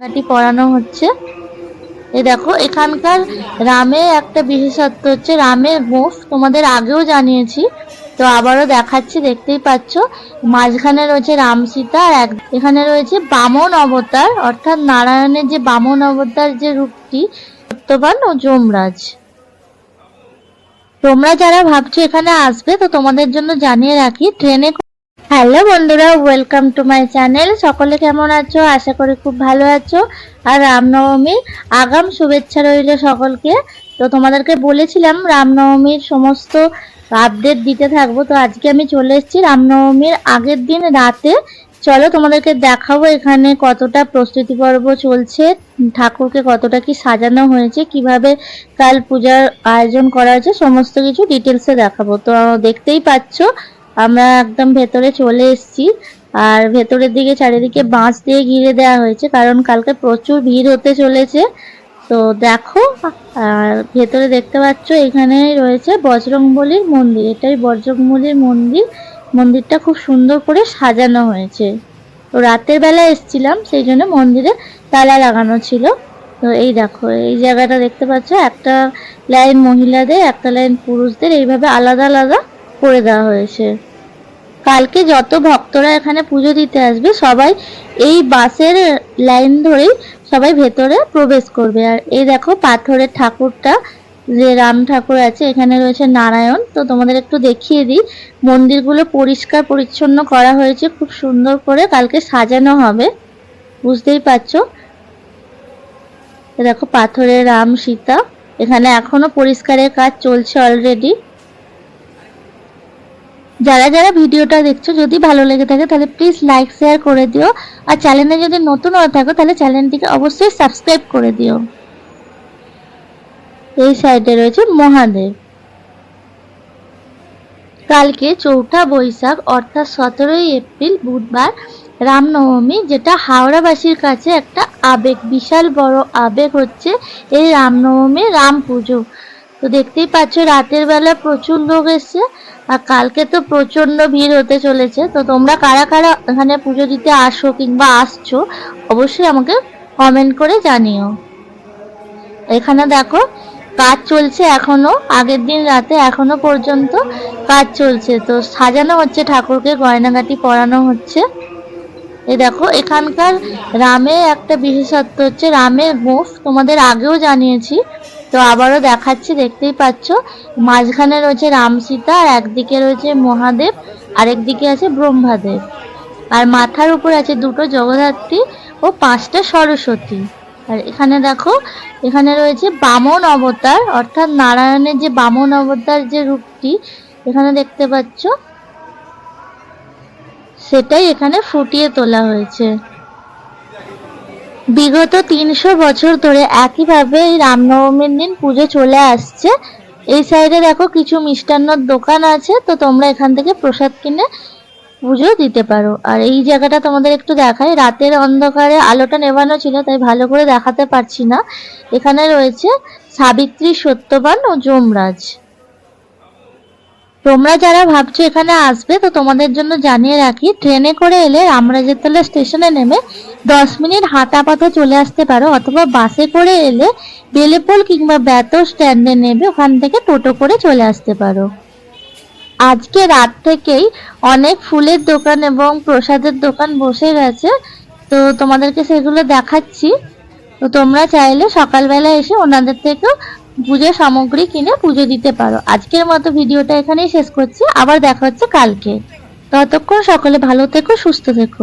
নাটি পড়ানো হচ্ছে। এই দেখো, এখানকার রামে একটা বিশেষত্ব হচ্ছে রামের মুখ তোমাদের আগেও জানিয়েছি, তো আবারও দেখাচ্ছি, দেখতেই পাচ্ছ। মাঝখানে রয়েছে রাম সীতা এক, এখানে রয়েছে বামন অবতার, অর্থাৎ নারায়ণের যে বামন অবতার যে রূপটি, সত্যবান ও যমরাজ। তোমরা যারা ভাবছ এখানে আসবে, তো তোমাদের জন্য জানিয়ে রাখি, ট্রেনে হ্যালো বন্ধুরা ওয়েলকাম টু মাই চ্যানেল সকলে কেমন আছো? আশা করি খুব ভালো আছো। আর রামনবমীর আগাম শুভেচ্ছা রইল সকলকে। তো তোমাদেরকে বলেছিলাম, রামনবমীর সমস্ত আপডেট দিতে থাকব। তো আজকে আমি চলে এসেছি রামনবমীর আগের দিন রাতে। চলো তোমাদেরকে দেখাবো এখানে কতটা প্রস্তুতি পর্ব চলছে, ঠাকুরকে কতটা কি সাজানো হয়েছে, কীভাবে কাল পূজার আয়োজন করা হয়েছে, সমস্ত কিছু ডিটেলসে দেখাবো। তো দেখতেই পাচ্ছো আমরা একদম ভেতরে চলে এসেছি। আর ভেতরের দিকে চারিদিকে বাঁশ দিয়ে ঘিরে দেওয়া হয়েছে, কারণ কালকে প্রচুর ভিড় হতে চলেছে। তো দেখো, আর ভেতরে দেখতে পাচ্ছ এখানে রয়েছে বজরংবলির মন্দির। এটাই বজরংবলির মন্দির। মন্দিরটা খুব সুন্দর করে সাজানো হয়েছে। তো রাতের বেলা এসেছিলাম, সেই জন্য মন্দিরে তালা লাগানো ছিল। তো এই দেখো, এই জায়গাটা দেখতে পাচ্ছ, একটা লাইন মহিলাদের, একটা লাইন পুরুষদের, এইভাবে আলাদা আলাদা করে দেওয়া হয়েছে। কালকে যত ভক্তরা এখানে পুজো দিতে আসবে, সবাই এই বাসের লাইন ধরেই সবাই ভেতরে প্রবেশ করবে। আর এই দেখো পাথরের ঠাকুরটা, যে রাম ঠাকুর আছে, এখানে রয়েছে নারায়ণ। তো তোমাদের একটু দেখিয়ে দিই, মন্দিরগুলো পরিষ্কার পরিচ্ছন্ন করা হয়েছে, খুব সুন্দর করে কালকে সাজানো হবে। বুঝতেই পারছ? দেখো পাথরের রাম সীতা, এখানে এখনও পরিষ্কারের কাজ চলছে অলরেডি যারা যারা ভিডিওটা দেখছ, যদি ভালো লেগে থাকে, তাহলে প্লিজ লাইক শেয়ার করে দিও। আর চ্যানেলে যদি নতুন হয়ে থাকো, তাহলে চ্যানেলটিকে অবশ্যই সাবস্ক্রাইব করে দিও। এই সাইডে রয়েছে মহাদেব। কালকে চৌঠা বৈশাখ, অর্থাৎ সতেরোই এপ্রিল, বুধবার, রামনবমী, যেটা হাওড়াবাসীর কাছে একটা আবেগ, বিশাল বড় আবেগ হচ্ছে এই রামনবমী রাম পুজো। তো দেখতেই পাচ্ছ, রাতের বেলা প্রচুর লোক এসছে আর কালকে তো প্রচণ্ড ভিড় হতে চলেছে। তো তোমরা কারা কারা এখানে পুজো দিতে আসো কিংবা আসছো, অবশ্যই আমাকে কমেন্ট করে জানিও। এখানে দেখো, কাজ চলছে এখনও, আগের দিন রাতে এখনও পর্যন্ত কাজ চলছে। তো সাজানো হচ্ছে, ঠাকুরকে গয়নাগাটি পরানো হচ্ছে। এ দেখো, এখানকার রামে একটা বিশেষত্ব হচ্ছে রামের মুখ তোমাদের আগেও জানিয়েছি। তো আবারও দেখাচ্ছি, দেখতেই পাচ্ছ। মাঝখানে রয়েছে রাম সীতা আর একদিকে রয়েছে মহাদেব, আরেকদিকে আছে ব্রহ্মাদেব। আর মাথার উপর আছে দুটো জগদ্ধাত্রী ও পাঁচটা সরস্বতী। আর এখানে দেখো, এখানে রয়েছে বামন অবতার, অর্থাৎ নারায়ণের যে বামন অবতার যে রূপটি, এখানে দেখতে পাচ্ছ, সেটাই এখানে ফুটিয়ে তোলা হয়েছে। বিগত তিনশো বছর ধরে একইভাবে এই রামনবমীর দিন পুজো চলে আসছে। এই সাইডে দেখো কিছু মিষ্টান্নর দোকান আছে, তো তোমরা এখান থেকে প্রসাদ কিনে পুজো দিতে পারো। আর এই জায়গাটা তোমাদের একটু দেখাই, রাতের অন্ধকারে আলোটা নেভানো ছিল, তাই ভালো করে দেখাতে পারছি না। এখানে রয়েছে সাবিত্রী সত্যবান ও যমরাজ। তোমরা যারা ভাবছ এখানে আসবে, তো তোমাদের জন্য জানিয়ে রাখি, ট্রেনে করে এলে রামরাজেরতলা স্টেশনে নেমে দশ মিনিট হাঁটা পথে চলে আসতে পারো, অথবা বাসে করে এলে বেলেপোল কিংবা ব্যাতো স্ট্যান্ডে নেবে, ওখান থেকে টোটো করে চলে আসতে পারো। আজকে রাত থেকেই অনেক ফুলের দোকান এবং প্রসাদের দোকান বসে গেছে, তো তোমাদেরকে সেগুলো দেখাচ্ছি। তো তোমরা চাইলে সকালবেলা এসে ওনাদের থেকেও পুজোর সামগ্রী কিনে পুজো দিতে পারো। আজকের মতো ভিডিওটা এখানেই শেষ করছি। আবার দেখা হচ্ছে কালকে। ততক্ষণ সকলে ভালো থেকো, সুস্থ থেকো।